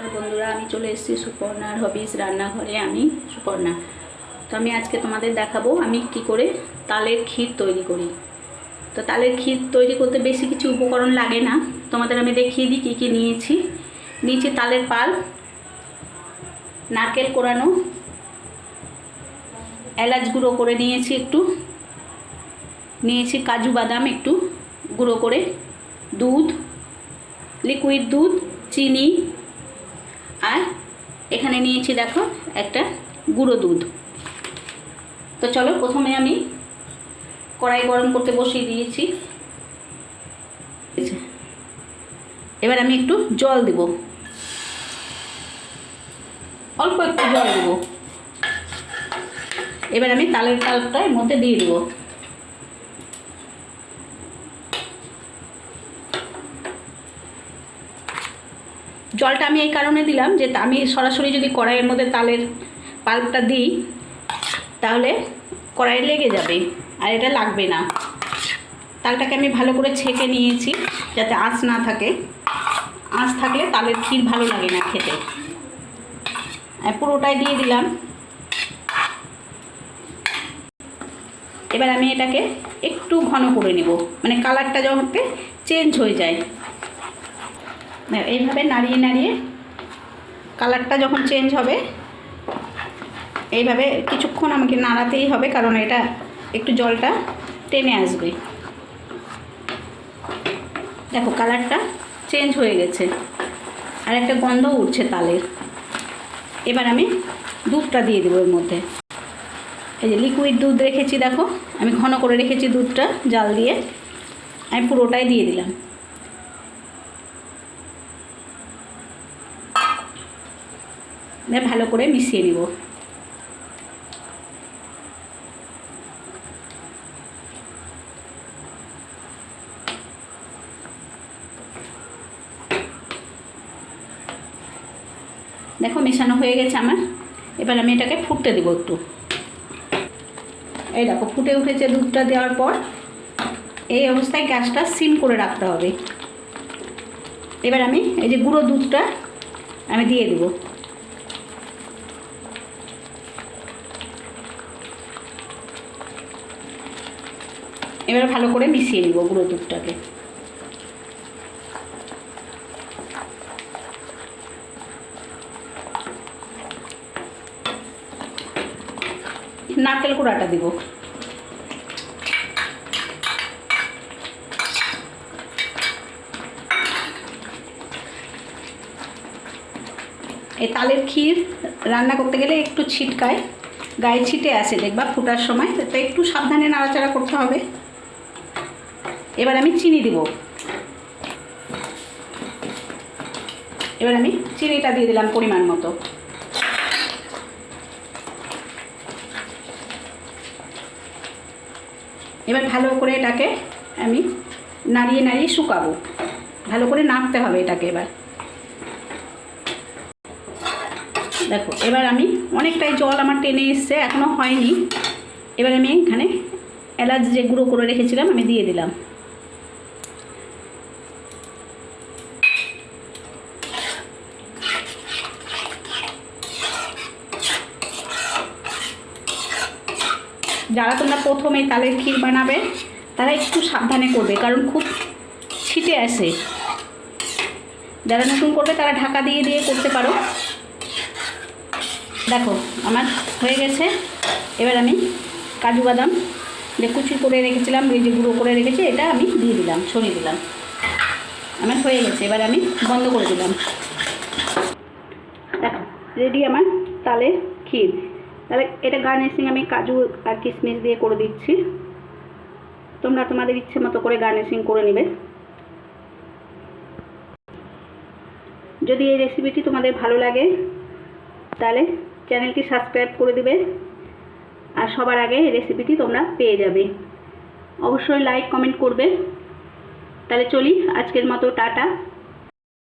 নমস্কার বন্ধুরা, আমি চলে এসেছি সুপর্ণার হবিস রান্নাঘরে, আমি সুপর্ণা। তো আমি আজকে তোমাদের দেখাবো আমি কি করে তালের ক্ষীর তৈরি করি। তো তালের ক্ষীর তৈরি করতে বেশি কিছু উপকরণ লাগে না। তোমাদের আমি দেখিয়ে দিই কী কী নিয়েছি। নিয়েছি তালের পাল, নারকেল কোরানো, এলাচ গুঁড়ো করে নিয়েছি একটু। নিয়েছি কাজু বাদাম একটু গুঁড়ো করে। দুধ লিকুইড দুধ, চিনি আর এখানে নিয়েছি দেখো একটা গুঁড়ো দুধ। তো চলো প্রথমে আমি কড়াই গরম করতে বসিয়ে দিয়েছি। এবার আমি একটু জল দেব। অল্প একটু জল দেব। এবার আমি তালের তালটা এর মধ্যে দিয়ে দেবো। জলটা আমি এই কারণে দিলাম যে আমি সরাসরি যদি কড়াইয়ের মধ্যে তালের পাল্পটা দিই, তাহলে কড়াই লেগে যাবে আর এটা লাগবে না। তালটাকে আমি ভালো করে ছেঁকে নিয়েছি যাতে আঁচ না থাকে। আঁচ থাকলে তালের ক্ষীর ভালো লাগে না খেতে। পুরোটাই দিয়ে দিলাম। এবার আমি এটাকে একটু ঘন করে নেব। মানে কালারটা যখন চেঞ্জ হয়ে যায়। এইভাবে নাড়িয়ে নাড়িয়ে কালারটা যখন চেঞ্জ হবে, এইভাবে কিছুক্ষণ আমাকে নাড়াতেই হবে, কারণ এটা একটু জলটা টেনে আসবে। দেখো, কালারটা চেঞ্জ হয়ে গেছে। আর একটা গন্ধ উঠছে তালের এবার আমি দুধটা দিয়ে দেবো এর মধ্যে। এই যে লিকুইড দুধ রেখেছি, দেখো। আমি ঘন করে রেখেছি দুধটা, জাল দিয়ে। আমি পুরোটাই দিয়ে দিলাম। ভালো করে মিশিয়ে নিব। দেখো মেশানো হয়ে গেছে আমার। এবার আমি এটাকে ফুটতে দেবো একটু। এই দেখো, ফুটে উঠেছে দুধটা দেওয়ার পর। এই অবস্থায় গ্যাসটা সিম করে রাখতে হবে। এবার আমি এই যে গুঁড়ো দুধটা আমি দিয়ে দেবো। এবার ভালো করে মিশিয়ে নিব গুঁড়ো দুধটাকে। নারকেল কুড়াটা দিব। এই তালের ক্ষীর রান্না করতে গেলে একটু ছিটকায়। গায়ে ছিটে আসে দেখবা ফুটার সময়। তো একটু সাবধানে নাড়াচাড়া করতে হবে। এবার আমি চিনি দিব। এবার আমি চিনিটা দিয়ে দিলাম পরিমাণ মতো। এবার ভালো করে এটাকে আমি নাড়িয়ে নাড়িয়ে শুকাবো। ভালো করে নাড়তে হবে এটাকে এবার। দেখো, এবার আমি অনেকটাই জল আমার টেনে এসছে এখনও হয়নি। এবার আমি এখানে এলাচ যে গুঁড়ো করে রেখেছিলাম, আমি দিয়ে দিলাম। যারা তোমরা প্রথমে তালের ক্ষীর বানাবে, তারা একটু সাবধানে করবে, কারণ খুব ছিটে আসে যারা নতুন করবে, তারা ঢাকা দিয়ে দিয়ে করতে পারো। দেখো, আমার হয়ে গেছে। এবার আমি কাজু বাদাম যে কুচি করে রেখেছিলাম, এই যে গুঁড়ো করে রেখেছি, এটা আমি দিয়ে দিলাম, ছড়িয়ে দিলাম। আমার হয়ে গেছে, এবার আমি বন্ধ করে দিলাম। দেখো রেডি আমার তালে ক্ষীর। তাহলে এটা গার্নিশিং আমি কাজু আর কিশমিশ দিয়ে করে দিচ্ছি। তোমরা তোমাদের ইচ্ছে মতো করে গার্নিশিং করে নেবে। যদি এই রেসিপিটি তোমাদের ভালো লাগে, তাহলে চ্যানেলটি সাবস্ক্রাইব করে দিবে। আর সবার আগে এই রেসিপিটি তোমরা পেয়ে যাবে। অবশ্যই লাইক কমেন্ট করবে। তাহলে চলি, আজকের মতো, টাটা।